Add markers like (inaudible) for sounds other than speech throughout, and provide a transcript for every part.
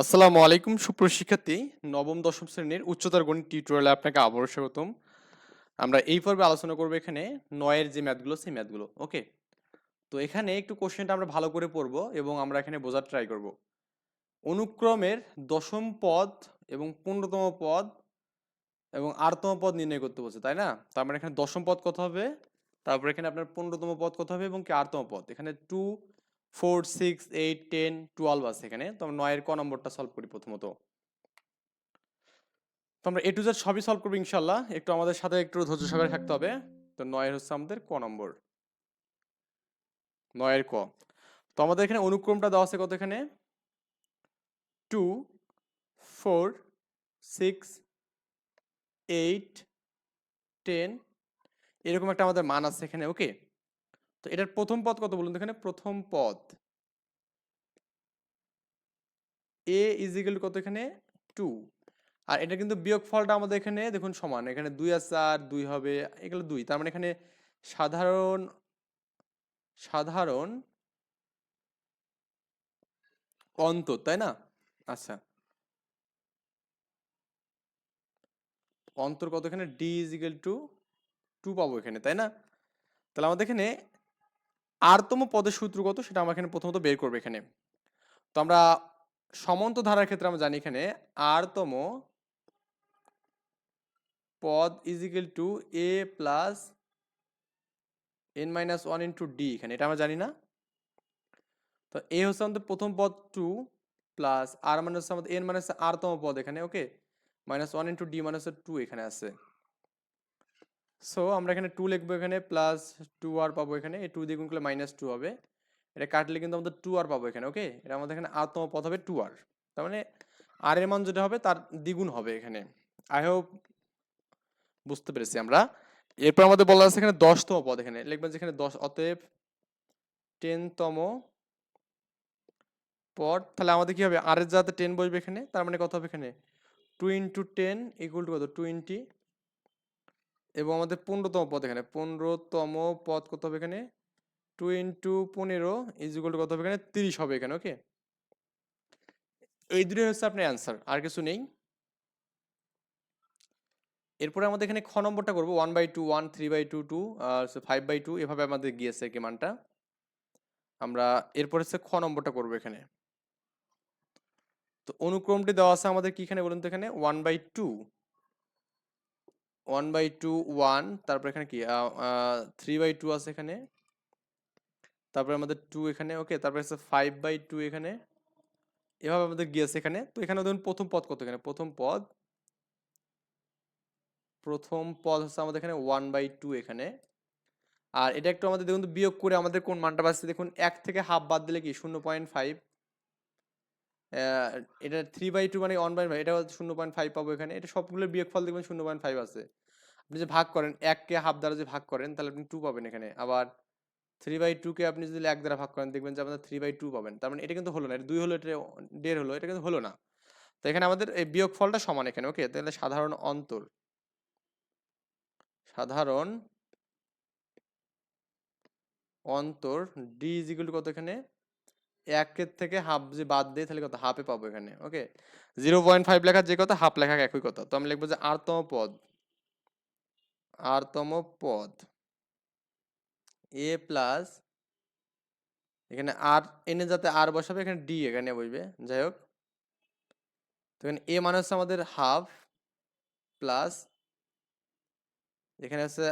আসসালামু আলাইকুম সুপ্রশিক্ষার্থী নবম, দশম শ্রেণির উচ্চতর গণিত টিউটোরিয়ালে আপনাকে আবারও স্বাগতম। আমরা এই পর্বে আলোচনা করব এখানে নয়ের যে ম্যাথগুলো, সেই ম্যাথগুলো, ওকে? তো এখানে একটু কোশ্চেনটা আমরা ভালো করে পড়ব এবং আমরা এখানে বোঝার ট্রাই করব। অনুক্রমের দশম পদ এবং পনেরোতম পদ এবং আটতম পদ নির্ণয় করতে বলছে, তাই না? তার মানে এখানে দশম পদ কত হবে? তারপর এখানে আপনার পনেরোতম পদ কত হবে এবং কি আটতম পদ? এখানে two four, six, eight, ten, twelve আছে এখানে। তো আমরা নয়ের ক নম্বরটা সলভ করি প্রথমত। তো আমরা এ টু জেড সবই সলভ করব ইনশাল্লাহ। একটু আমাদের সাথে একটু ধৈর্য সহকারে থাকতে হবে। তো নয়ের হচ্ছে আমাদের ক নম্বর। নয়ের ক। তো আমাদের এখানে অনুক্রমটা দেওয়া আছে কত এখানে? Two four six eight ten এরকম একটা আমাদের মান আছে এখানে ওকে তো এটার প্রথম পদ কত বলুন এখানে? প্রথম পদ। এ ইজিক্যাল কত এখানে? টু আর এটা কিন্তু বিয়োগ ফলটা আমাদের এখানে দেখুন সমান, এখানে দুই আর দুই হবে, এগুলো দুই। তার মানে এখানে সাধারণ সাধারণ অন্তর, তাই না? আচ্ছা। অন্তর কত এখানে? ডি ইজিক্যাল টু টু পাবো এখানে, তাই না? তাহলে আমাদের এখানে আরতম পদের সূত্র কত সেটা আমরা এখানে প্রথমত বের করব এখানে। তো আমরা সমান্ত ধারার ক্ষেত্রে আমরা জানি এখানে আরতম পদ is equal to a plus n minus one into d এখানে, এটা আমরা জানি না। তো এ হচ্ছে আমাদের প্রথম পদ টু প্লাস আর হচ্ছে আমাদের এন হচ্ছে আরতম পদ এখানে okay minus one into d হচ্ছে টু এখানে আছে। সো আমরা এখানে টু লিখব এখানে প্লাস টু আর পাবো এখানে। এই টু দিয়ে গুণ করলে মাইনাস টু হবে। এটা কাটলে কিন্তু আমাদের টু আর পাবো এখানে ওকে এটা আমাদের এখানে আতম পদ হবে টু আর তার মানে আর এর মান যেটা হবে, তার দ্বিগুণ হবে এখানে। আই হোপ বুঝতে পেরেছি আমরা। এরপর আমাদের বলা আছে এখানে দশতম পদ এখানে। লিখবেন যে এখানে দশ, অতএব টেনতম পদ। তাহলে আমাদের কি হবে? আর এর যাতে টেন বসবে এখানে। তার মানে কত হবে এখানে? Two into ten equal to কত? টোয়েন্টি এবং আমাদের পনেরোতম পদ এখানে। পনেরোতম পদ কত হবে এখানে? টু ইন্টু পনেরো ইজ ইকুয়াল টু কত হবে এখানে? তিরিশ হবে এখানে ওকে এই দুটোই হচ্ছে আপনার অ্যান্সার আর কিছু নেই। এরপরে আমাদের এখানে খ নম্বরটা করব one by two one three by two two R five by two এভাবে আমাদের গিয়েছে কি মানটা। আমরা এরপর হচ্ছে খ নম্বরটা করব এখানে। তো অনুক্রমটি দেওয়া আছে আমাদের কি এখানে বলুন তো এখানে? One by two one by two one তারপর এখানে কি? থ্রি বাই টু আছে এখানে। তারপরে আমাদের টু এখানে ওকে তারপরে আছে ফাইভ বাই টু এখানে। এভাবে আমাদের গিয়েছে এখানে। তো এখানে ধরুন প্রথম পদ কত এখানে? প্রথম পদ প্রথম পদ হচ্ছে আমাদের এখানে ওয়ান বাই টু এখানে। আর এটা একটু আমাদের দেখুন বিয়োগ করে আমাদের কোন মানটা পাচ্ছে দেখুন, এক থেকে হাফ বাদ দিলে কি? শূন্য পয়েন্ট ফাইভ এটা থ্রি বাই টু মানে ওয়ান বাই এটা শূন্য পয়েন্ট ফাইভ পাবো এখানে। এটা সবগুলো বিয়োগ ফল দেখবেন শূন্য পয়েন্ট ফাইভ আছে। আপনি যে ভাগ করেন এককে হাফ দ্বারা যে ভাগ করেন, তাহলে আপনি টু পাবেন এখানে। আবার থ্রি বাই টুকে আপনি যদি এক দ্বারা ভাগ করেন, দেখবেন যে আপনার থ্রি বাই টু পাবেন। তার মানে এটা কিন্তু হলো না, এটা দুই হলো, এটা দেড় হলো, এটা কিন্তু হলো না। তো এখানে আমাদের এই বিয়োগ ফলটা সমান এখানে ওকে তাহলে সাধারণ অন্তর। সাধারণ অন্তর ডি ইজিকুল কত এখানে? একের থেকে হাফ যে বাদ দেয় তাহলে কত? হাফে পাবো এখানে ওকে জিরো পয়েন্ট ফাইভ লেখার যে কথা হাফ লেখা একই কথা তো আমি লিখব যে আরতম পদ। আরতম পদ। এ প্লাস এখানে আর এনে যাতে আর বসাবে, এখানে ডি এখানে বসবে যাই হোক তো এখানে এ মানে হচ্ছে আমাদের হাফ প্লাস এখানে হচ্ছে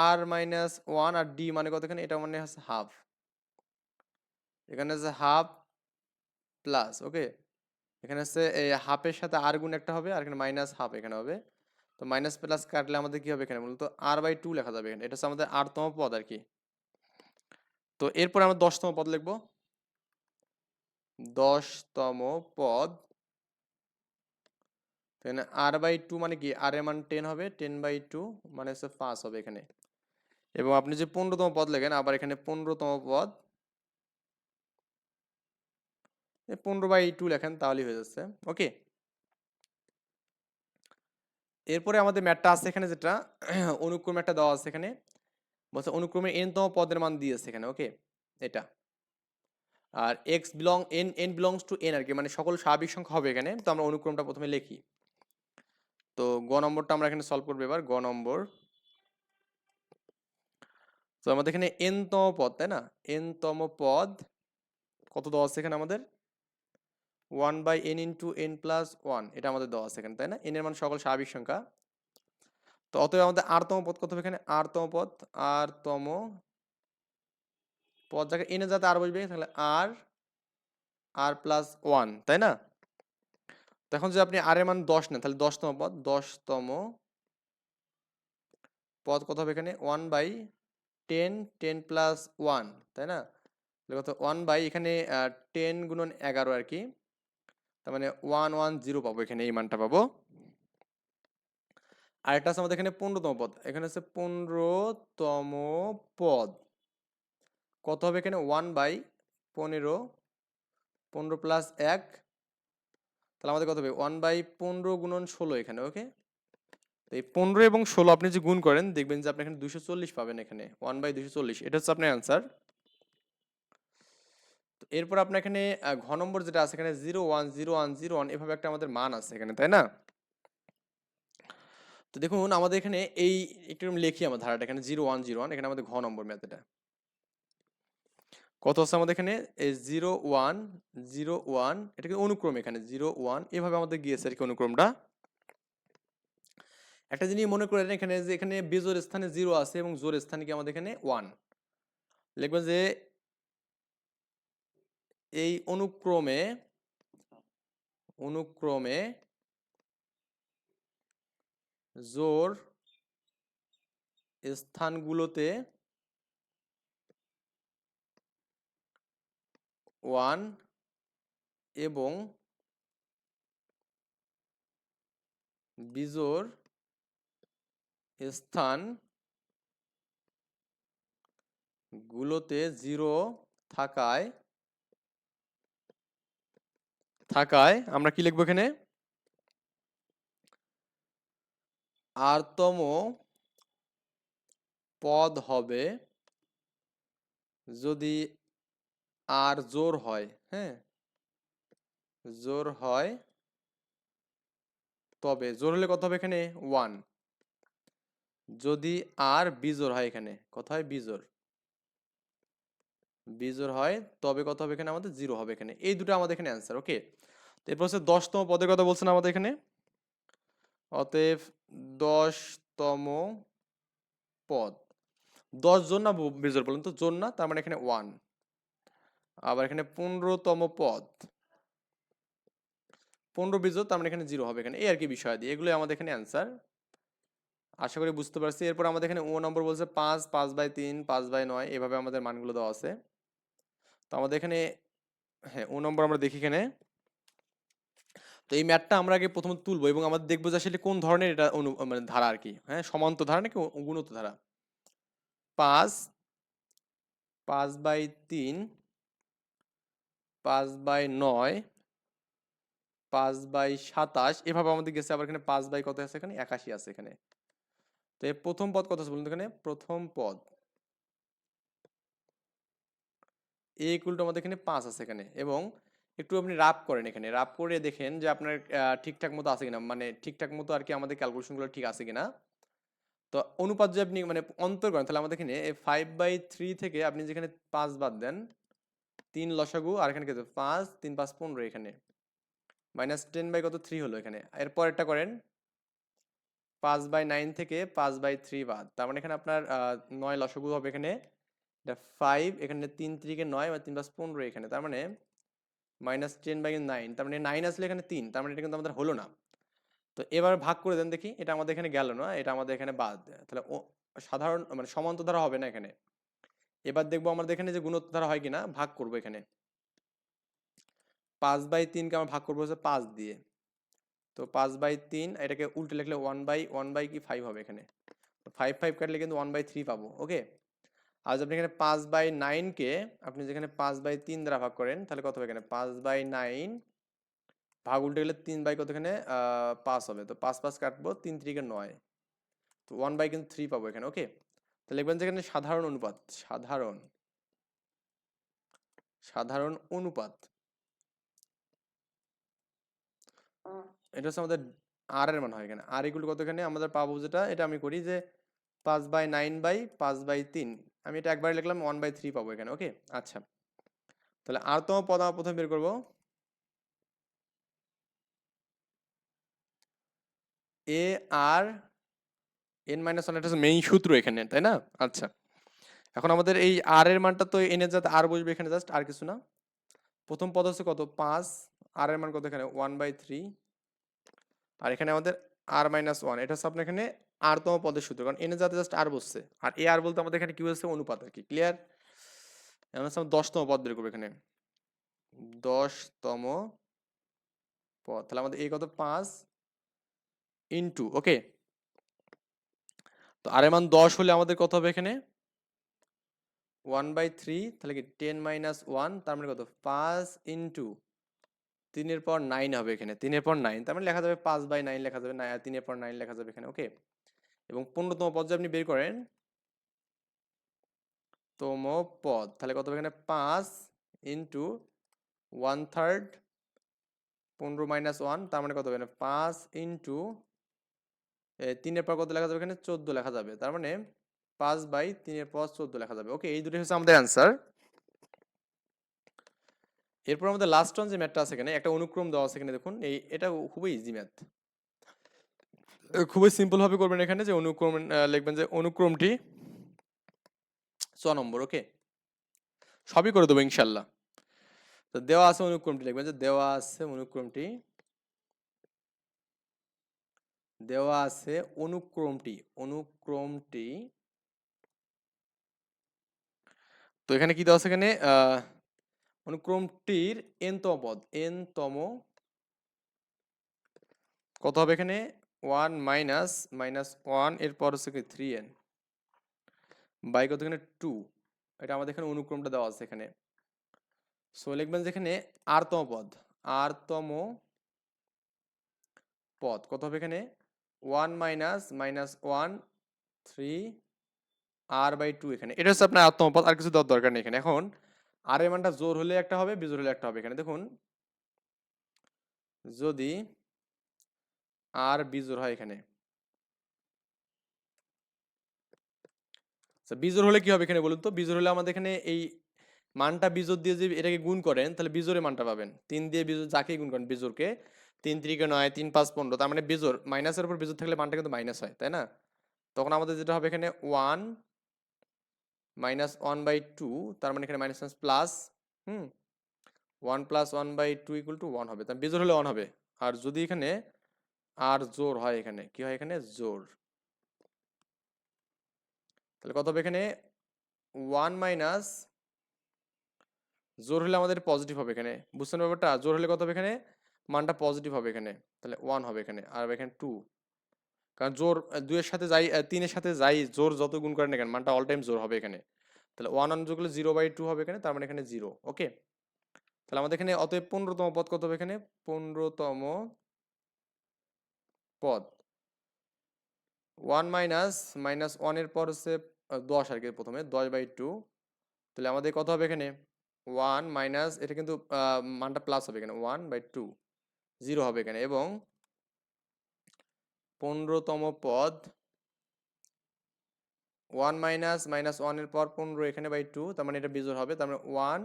r minus one r d মানে কত এখানে? এটা মানে হচ্ছে হাফ এখানে হচ্ছে হাফ প্লাস ওকে এখানে হচ্ছে, এই হাফের সাথে আর গুণ একটা হবে, আর এখানে মাইনাস হাফ এখানে হবে। তো মাইনাস প্লাস কাটলে আমাদের কি হবে এখানে মূলত আর বাই টু লেখা যাবে এখানে। এটা আমাদের আটতম পদ আর কি। তো এরপর আমরা দশতম পদ লিখব। দশতম পদ। আর বাই টু মানে কি? আর এর মান টেন হবে টেন বাই টু মানে হচ্ছে পাঁচ হবে এখানে। এবং আপনি যে পনেরোতম পদ লেখেন, আবার এখানে পনেরোতম পদ। পনেরো বাই টু লেখেন, তাহলেই হয়ে যাচ্ছে। ওকে এরপরে আমাদের ম্যাটটা আছে এখানে যেটা, (clears throat) অনুক্রম একটা দেওয়া আছে এখানে। বলছে অনুক্রমে এনতম পদের মান দিয়েছে এখানে ওকে এটা। আর x belong n n belongs to n আর কি মানে সকল স্বাভাবিক সংখ্যা হবে এখানে। তো আমরা অনুক্রমটা প্রথমে লিখি। তো গ নম্বরটা আমরা এখানে সলভ করব এবার, গ নম্বর। তো আমাদের এখানে এন তম পদ, তাই না? এন তম পদ, কত দেওয়া আছে এখানে আমাদের? One by n into n plus one, এটা আমাদের দেওয়া আছে এখানে, তাই না? এন এর মান সকল স্বাভাবিক সংখ্যা। তো অতএব আমাদের আরতম পদ কত হবে এখানে? আরতম পদ আরতম পদ, যাকে এনে যাতে আর বসবে, তাহলে আর আর প্লাস ওয়ান তাই না? তো এখন যদি আপনি আর এর মান দশ নেন, তাহলে দশতম পদ দশতম পদ কত হবে এখানে? One by ten ten plus one তাই না? ওয়ান বাই এখানে টেন গুণন এগারো আর কি। তার মানে ওয়ান ওয়ান জিরো পাবো এখানে, এই মানটা পাবো। আর একটা আছে আমাদের এখানে পনেরোতম পদ। এখানে আছে পনেরোতম পদ। কত হবে এখানে? ওয়ান বাই পনেরো। পনেরো প্লাস এক। তাহলে আমাদের কত হবে? ওয়ান বাই পনেরো গুণন ষোলো এখানে ওকে তো এই পনেরো এবং ষোলো আপনি যে গুণ করেন, দেখবেন যে আপনি এখানে দুশো চল্লিশ পাবেন এখানে। ওয়ান বাই দুশো চল্লিশ, এটা হচ্ছে আপনার অ্যান্সার তো এরপর আপনার এখানে ঘ নম্বর যেটা আছে এখানে zero one zero one zero one এভাবে একটা আমাদের মান আছে এখানে, তাই না? তো দেখুন আমাদের এখানে এই একটু লিখি আমার ধারাটা এখানে, জিরো ওয়ান জিরো ওয়ান, এখানে আমাদের ঘ নম্বর ম্যাথ এটা কত আছে আমাদের এখানে? জিরো ওয়ান জিরো ওয়ান, এটাকে অনুক্রম এখানে, জিরো ওয়ান, এভাবে আমাদের গিয়েছে আর কি অনুক্রমটা। একটা জিনিস মনে করেন এখানে যে এখানে বেজোর স্থানে জিরো আছে এবং জোর স্থানে কি আমাদের এখানে ওয়ান। লিখবেন যে এই অনুক্রমে অনুক্রমে জোর স্থানগুলোতে ওয়ান এবং বিজোর স্থান গুলোতে জিরো থাকায় থাকায় আমরা কি লিখব এখানে? আরতম পদ হবে যদি আর জোর হয় হ্যাঁ? জোর হয় তবে, জোর হলে কত হবে এখানে? ওয়ান যদি আর বিজোর হয় এখানে, কত হয়? বিজোর বিজোর হয়, তবে কত হবে এখানে? আমাদের জিরো হবে এখানে। এই দুটো আমাদের এখানে অ্যান্সার ওকে এরপর হচ্ছে দশতম পদের কথা বলছেন আমাদের এখানে। অতএব দশতম পদ। দশ জন না বিজোর বলুন তো? জন না, তার মানে এখানে ওয়ান আবার এখানে পনেরোতম পদ। পনেরো বিজোর তার মানে এখানে জিরো হবে এখানে। এই আর কি বিষয় দিয়ে। এগুলো আমাদের এখানে অ্যান্সার আশা করি বুঝতে পারছি। এরপর আমাদের এখানে ও নম্বর বলছে পাঁচ পাঁচ বাই তিন, পাঁচ বাই নয়, এভাবে আমাদের মানগুলো দেওয়া আছে। তো আমাদের এখানে হ্যাঁ ও নম্বর আমরা দেখি এখানে। তো এই ম্যাটটা আমরা আগে প্রথমে তুলবো এবং আমরা দেখব যে আসলে কোন ধরনের এটা অনু মানে ধারা আর কি হ্যাঁ সমান্ত ধারা নাকি গুণিত ধারা? পাঁচ পাঁচ বাই তিন, পাঁচ বাই নয়, পাঁচ বাই সাতাশ, এভাবে আমাদের গেছে। আবার এখানে পাঁচ বাই কত আছে এখানে? একাশি আছে এখানে। তো এর প্রথম পদ কত আছে বলুন এখানে? প্রথম পদ। এ ইকুয়াল টু আমাদের এখানে পাঁচ আছে এখানে। এবং একটু আপনি রাপ করেন এখানে। রাপ করে দেখেন যে আপনার ঠিকঠাক মতো আছে কিনা। মানে ঠিকঠাক মতো আর কি আমাদের ক্যালকুলেশনগুলো ঠিক আছে কিনা। তো অনুপাত যদি আপনি মানে অন্তর করেন, তাহলে আমাদের এখানে ফাইভ বাই থ্রি থেকে আপনি যেখানে পাঁচ বাদ দেন, তিন লসাগু আর এখানে কত পাঁচ, তিন পাঁচ পনেরো এখানে। মাইনাস টেন বাই কত? থ্রি হলো এখানে। এরপর একটা করেন, পাঁচ বাই নাইন থেকে পাঁচ বাই থ্রি বাদ। তার মানে এখানে আপনার নয় লসাগু হবে এখানে। এটা ফাইভ এখানে তিন ত্রিকে নয় বা তিন পাঁচ পনেরো এখানে। তার মানে মাইনাস টেন বাই নাইন তার মানে নাইন আসলে এখানে তিন। তার মানে এটা কিন্তু আমাদের হলো না। তো এবার ভাগ করে দেন দেখি, এটা আমাদের এখানে গেল না, এটা আমাদের এখানে বাদ তাহলে সাধারণ মানে সমান্ত ধারা হবে না এখানে। এবার দেখব আমাদের এখানে যে গুণোত্তর হয় কিনা, ভাগ করব এখানে। পাঁচ বাই তিনকে আমরা ভাগ করব হচ্ছে পাঁচ দিয়ে। তো পাঁচ বাই তিন, এটাকে উল্টে লিখলে ওয়ান বাই ওয়ান বাই কি ফাইভ হবে এখানে। ফাইভ ফাইভ কাটলে কিন্তু ওয়ান বাই থ্রি পাবো ওকে আর আপনি এখানে পাঁচ বাই নাইনকে আপনি যেখানে পাঁচ বাই তিন দ্বারা ভাগ করেন, তাহলে কত হবে এখানে? পাঁচ বাই নাইন ভাগ উল্টে গেলে তিন বাই কত এখানে? পাঁচ হবে। তো পাঁচ পাঁচ কাটবো, তিন তিরিকে নয়। তো ওয়ান বাই কিন্তু থ্রি পাবো এখানে ওকে তো লিখবেন যে এখানে সাধারণ অনুপাত, সাধারণ সাধারণ অনুপাত। এটা হচ্ছে আমাদের আর এর মান হয় এখানে। আর ইকুয়াল কত এখানে? আমাদের পাবো যেটা, এটা আমি করি যে পাঁচ বাই নাইন বাই পাঁচ বাই তিন। আমি এটা একবারে লিখলাম ওয়ান বাই থ্রি পাবো এখানে ওকে আচ্ছা। তাহলে আর তম পদ আমরা প্রথমে বের করব। A r n minus one এটা মেইন সূত্র এখানে, তাই না? আচ্ছা। এখন আমাদের এই আর এর মানটা তো এনের যাতে আর বসবে এখানে জাস্ট আর কিছু না। প্রথম পদ হচ্ছে কত? পাঁচ। আর এর মান কত এখানে? ওয়ান বাই থ্রি আর এখানে আমাদের আর মাইনাস ওয়ান এটা হচ্ছে আপনার এখানে আর তম পদের সূত্র। কারণ এনে যাতে জাস্ট আর বসছে। আর এ আর বলতে আমাদের এখানে কি বলছে অনুপাত আর কি। ক্লিয়ার হচ্ছে দশতম পদ বের করব এখানে। দশতম পদ। তাহলে আমাদের এই কত? পাঁচ ইন্টু, ওকে? তো আর মান দশ হলে আমাদের কত হবে এখানে? ওয়ান বাই থ্রি, তাহলে কি? টেন মাইনাস ওয়ান, তার মানে কত? পাঁচ ইন্টু, তিনের পর নাইন হবে এখানে। তিনের পর নাইন, তার মানে লেখা যাবে পাঁচ বাই নাইন লেখা যাবে না তিনের পর নাইন লেখা যাবে এখানে, ওকে? এবং পনেরোতম পদ যদি আপনি বের করেন তম পদ, তাহলে কত এখানে? পাঁচ ইন্টু ওয়ান থার্ড পনেরো মাইনাস ওয়ান তার মানে কত এখানে? পাঁচ ইন্টু তিনের পর কত লেখা যাবে এখানে? চোদ্দ লেখা যাবে। তার মানে পাঁচ বাই তিনের পর চোদ্দ লেখা যাবে। ওকে, এই দুটি হচ্ছে আমাদের অ্যান্সার এরপর আমাদের লাস্ট অন যে ম্যাথটা আছে এখানে, একটা অনুক্রম দেওয়া আছে এখানে দেখুন, এই, এটা খুবই ইজি ম্যাথ খুবই সিম্পল ভাবে করবেন এখানে যে অনুক্রম লিখবেন যে অনুক্রমটি ছ নম্বর, ওকে? সবই করে দেবো ইনশাল্লাহ। তো দেওয়া আছে অনুক্রমটি, লিখবেন যে দেওয়া আছে অনুক্রমটি, দেওয়া আছে অনুক্রমটি অনুক্রমটি, তো এখানে কি দেওয়া আছে এখানে? অনুক্রমটির এন তম পদ এন তম কত হবে এখানে? ওয়ান মাইনাস মাইনাস ওয়ান এরপর হচ্ছে কি থ্রি এন বাই কত এখানে? টু এটা আমাদের এখানে অনুক্রমটা দেওয়া আছে এখানে। সো লিখবেন যেখানে আর তম পদ। আর তম পদ। কত হবে এখানে? One minus minus one three R by two এখানে। এটা হচ্ছে আপনার আত্ম পদ, আর কিছু দেওয়ার দরকার নেই এখানে। এখন আর এর মানটা জোর হলে একটা হবে বিজোর হলে একটা হবে এখানে। দেখুন, যদি আর বিজোর হয় এখানে। আচ্ছা, বিজোড় হলে কি হবে এখানে বলুন তো? বিজোড় হলে আমাদের এখানে এই মানটা বিজোড় দিয়ে যদি এটাকে গুণ করেন তাহলে বিজোড়ে মানটা পাবেন। তিন দিয়ে বিজোড় যাকেই গুণ করেন বিজোড়কে তিন তিরিকে নয় তিন পাঁচ পনেরো তার মানে বিজোড় মাইনাসের উপর বিজোর থাকলে মানটা কিন্তু মাইনাস হয় তাই না? তখন আমাদের যেটা হবে এখানে one minus one by two তার মানে এখানে minus minus plus hmm? One plus one by two equal to one হবে তার বিজোর হলে ওয়ান হবে। আর যদি এখানে আর জোর হয় এখানে। কি হয় এখানে? জোর। তাহলে কত হবে এখানে? ওয়ান মাইনাস জোর হলে আমাদের পজিটিভ হবে এখানে। বুঝছেন ব্যাপারটা? জোর হলে কত হবে এখানে? মানটা পজিটিভ হবে এখানে। তাহলে ওয়ান হবে এখানে। আর এখানে টু কারণ জোর দুইয়ের সাথে যাই তিনের সাথে যাই, জোর যত গুণ করেন এখানে মানটা অল টাইম জোর হবে এখানে। তাহলে ওয়ান ওয়ান যোগ করলে জিরো বাই টু হবে এখানে, তার মানে এখানে জিরো ওকে তাহলে আমাদের এখানে অতএব পনেরোতম পদ কত হবে এখানে? পনেরোতম পদ। ওয়ান মাইনাস মাইনাস ওয়ানের পর হচ্ছে দশ আর কি প্রথমে, দশ বাই টু তাহলে আমাদের কত হবে এখানে? ওয়ান মাইনাস এটা কিন্তু মানটা প্লাস হবে এখানে ওয়ান বাই টু জিরো হবে এখানে এবং পনেরোতম পদ ওয়ান মাইনাস মাইনাস ওয়ানের পর পনেরো এখানে বাই টু তার মানে এটা বিজোর হবে, তার মানে ওয়ান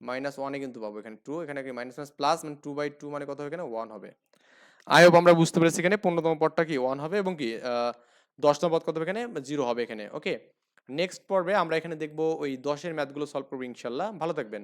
মাইনাস ওয়ানে কিন্তু পাবো এখানে টু এখানে মাইনাস মাইনাস প্লাস মানে টু বাই টু মানে কত হবে এখানে? ওয়ান হবে। হোপ আমরা বুঝতে পেরেছি এখানে পনেরোতম পদটা কি ওয়ান হবে এবং কি দশ দশতম পদ কত এখানে? জিরো হবে এখানে ওকে নেক্সট পর্বে আমরা এখানে দেখব ওই দশের ম্যাথগুলো সলভ করব ইনশাল্লাহ ভালো থাকবেন।